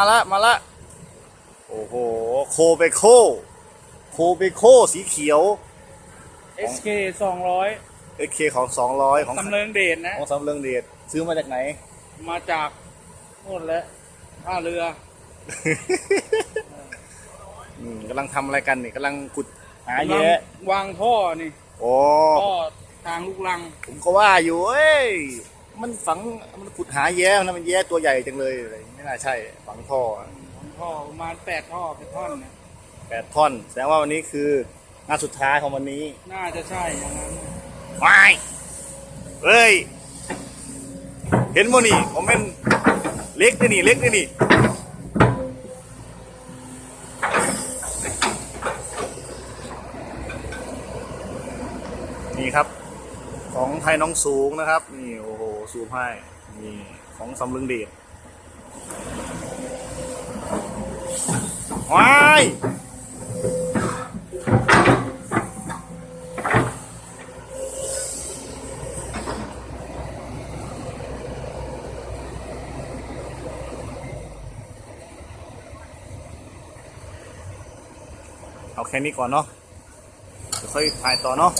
มาละมาละโอ้โหโคเบโคโคเบโคสีเขียว SK สองร้อยเอเคของสองร้อยของสำเริงเดชนะ ของสำเริงเดชซื้อมาจากไหน มาจากโน่นแหละท่าเรืออืมกำลังทำอะไรกันนี่กำลังขุดหากำลังแยะวางท่อนี่โอ้ท่อทางลูกลัง ผมก็ว่าอยู่เอ้ย มันฝังมันขุดหาแย้นะมันแย้ตัวใหญ่จังเลยอะไรไม่น่าใช่ ฝังท่อท่อประมาณแปดท่อเป็นท่อนเนี่ยแปดท่อน แสดงว่าวันนี้คืองานสุดท้ายของวันนี้ น่าจะใช่อย่างนั้นวายเฮ้ย เห็นโมนี่ผมเป็นเล็กนี่นี่เล็กนี่นี่นี่ครับ ของไทยน้องสูงนะครับ นี่โอ้โห สูบให้นี่ของสำลึงเดชว้ายเอาแค่นี้ก่อนเนาะค่อยถ่ายต่อเนาะ